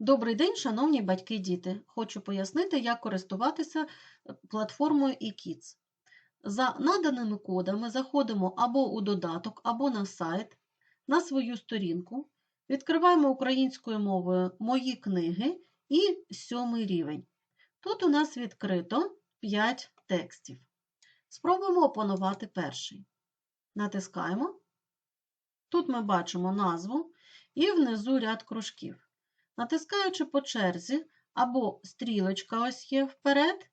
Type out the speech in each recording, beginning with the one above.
Добрий день, шановні батьки і діти. Хочу пояснити, як користуватися е, платформою eKids. За наданими кодами заходимо або у додаток, або на сайт, на свою сторінку, відкриваємо українською мовою Мої книги і сьомий рівень. Тут у нас відкрито 5 текстів. Спробуємо опанувати перший. Натискаємо. Тут ми бачимо назву і внизу ряд кружків. Натискаючи по черзі, або стрілочка ось є вперед,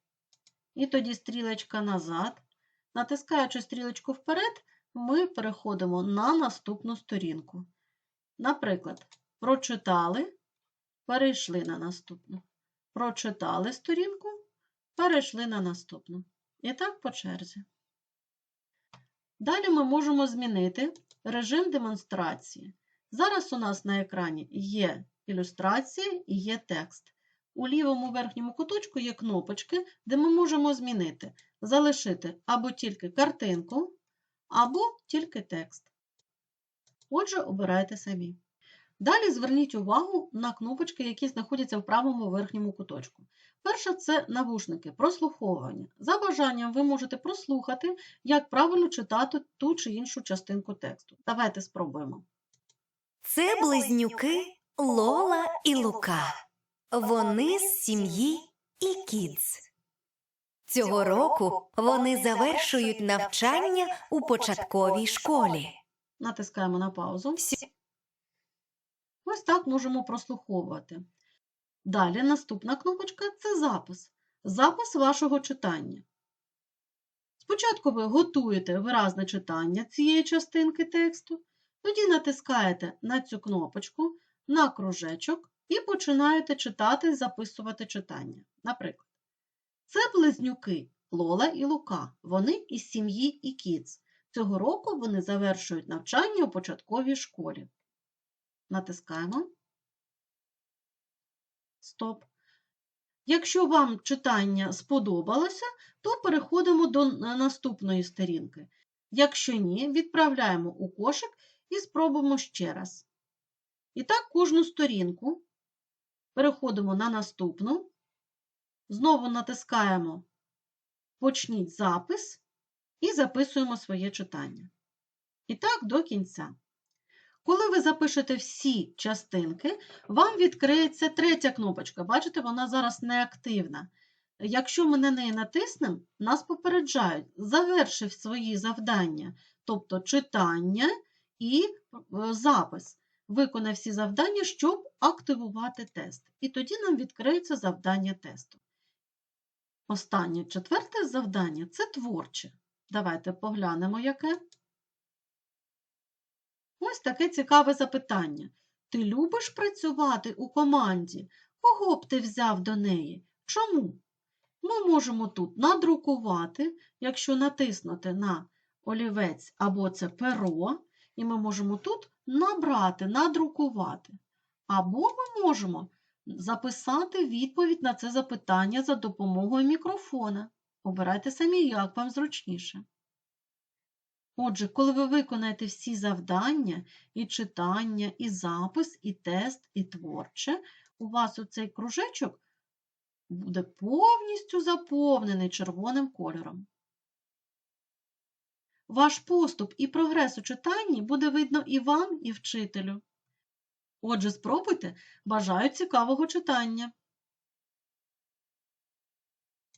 і тоді стрілочка назад. Натискаючи стрілочку вперед, ми переходимо на наступну сторінку. Наприклад, прочитали, перейшли на наступну. Прочитали сторінку, перейшли на наступну. І так по черзі. Далі ми можемо змінити режим демонстрації. Зараз у нас на екрані є ілюстрація і є текст. У лівому верхньому куточку є кнопочки, де ми можемо змінити, залишити або тільки картинку, або тільки текст. Отже, обирайте самі. Далі зверніть увагу на кнопочки, які знаходяться в правому верхньому куточку. Перша це навушники, прослуховування. За бажанням ви можете прослухати, як правильно читати ту чи іншу частинку тексту. Давайте спробуємо. Це близнюки Лола і Лука. Вони з сім'ї і Кідз. Цього року вони завершують навчання у початковій школі. Натискаємо на паузу. Всі- Ось так можемо прослуховувати. Далі наступна кнопочка це запис. Запис вашого читання. Спочатку ви готуєте виразне читання цієї частинки тексту, тоді натискаєте на цю кнопочку, на кружечок і починаєте читати, записувати читання. Наприклад, це близнюки Лола і Лука. Вони із сім'ї і Кіц. Цього року вони завершують навчання у початковій школі. Натискаємо. Стоп. Якщо вам читання сподобалося, то переходимо до наступної сторінки. Якщо ні, відправляємо у кошик і спробуємо ще раз. І так кожну сторінку переходимо на наступну. Знову натискаємо Почніть запис і записуємо своє читання. І так до кінця. Коли ви запишете всі частинки, вам відкриється третя кнопочка. Бачите, вона зараз не активна. Якщо ми на неї натиснемо, нас попереджають, завершив свої завдання, тобто читання і е, запис. Виконай всі завдання, щоб активувати тест. І тоді нам відкриється завдання тесту. Останнє четверте завдання це творче. Давайте поглянемо, яке. Ось таке цікаве запитання. Ти любиш працювати у команді? Кого б ти взяв до неї? Чому? Ми можемо тут надрукувати, якщо натиснути на олівець або це перо, і ми можемо тут набрати, надрукувати. Або ми можемо записати відповідь на це запитання за допомогою мікрофона. Обирайте самі, як вам зручніше. Отже, коли ви виконаєте всі завдання, і читання, і запис, і тест, і творче, у вас оцей кружечок буде повністю заповнений червоним кольором. Ваш поступ і прогрес у читанні буде видно і вам, і вчителю. Отже, спробуйте. Бажаю цікавого читання!